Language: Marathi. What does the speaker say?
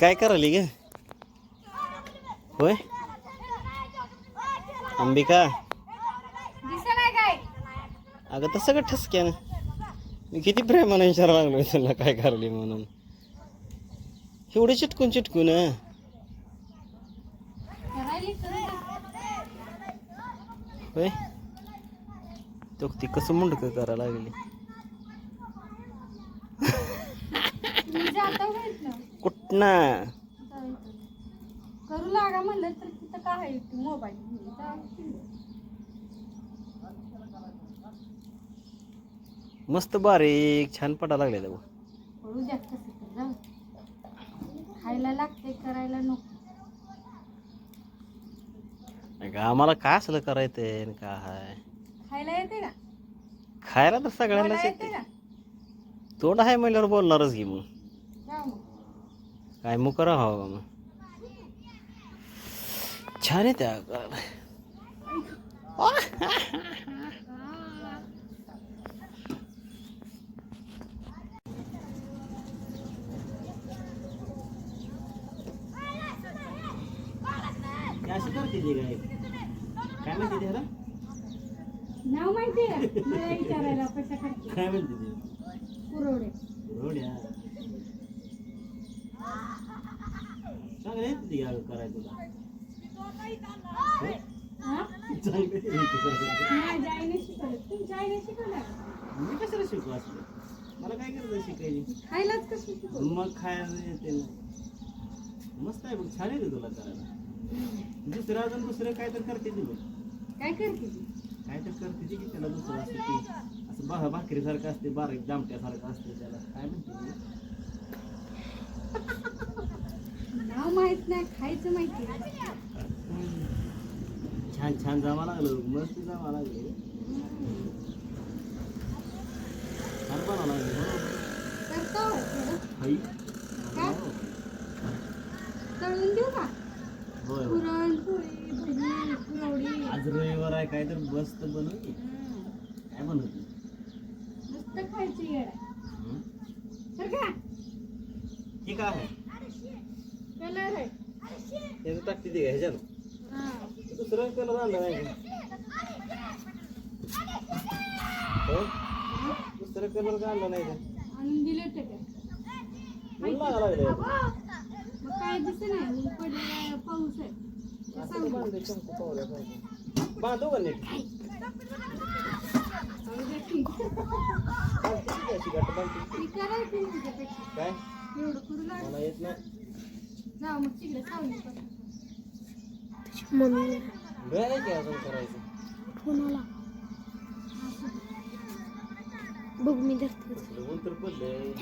काय करायली ग? होय? अंबिका? अगं तसं का ठसक्यानं. मी किती प्रेमानं विचारा लागलो तुला काय करली म्हणून. एवढे चिटकून चिटकून होय? तो ती कसं मुंडक करायला लागली मी जातो का इथनं कुठनं. करू लागा म्हणलं तर तिथं काय आहे? मोबाईल. मस्त बारीक छान पडा लागले द्या कसं जाऊ. खायला लागते करायला नको. आम्हाला काय असलं करायचंय आणि काय खायला येते का? खायला तर सगळ्यांनाच बोलायला येते. येते का? तोंड आहे म्हणल्यावर बोलणारच घे मग. काय मुकरा हवा मग छान आहे त्या अशी करते ती काय काय म्हणते ती ह्याला नाव माहिती आहे का मला विचारायला कशा करते काय म्हणते ती पुरवडे रोड्या चांगले आहेत ती अगं तुला मी कशाला शिकू असलं मला काय करायचं शिकायची खायलाच कसं शिकवलं मग खायला येते ना मस्त आहे बघ छान आहे ते तुला करायला दुसरं अजून दुसरं काय तर करते ती बघ काय करते ती काय तर करते ती की त्याला दुसरं असते ती असं बा भाकरीसारखं असते बारीक दामट्यासारखं असते त्याला काय म्हणते ती? नाव माहीत नाही खायचं माहिती. छान छान जमा लागलं मस्त जमा लागले. छान बनवा लागले करतो थोडं. हाई काय? तळून देऊ का? होय होय. पुरण पोळी भजी पुरवडी. आज रविवार आहे काय तर मस्त बनवली हं. काय बनवते मस्त खायची येड आहे. हं? तर का हे काय आहे त्याचं टाकते ते ह्याच्यात हा. दुसरं कलर आणलं नाही का? दुसरं कलर का आणलं नाही का आणून दिले होते का ऊन लागायला लागलंय. मग काय दिसत नाही ऊन पडलेला पाऊस आहे ते असं सांगू. बांधलंय चमकं पावल्यासारखं. बांधू का नीट काय? मला येत नाही जाऊ मग वेळ आहे की अजून करायचं बघ मी धरते ऊन तर पडलंय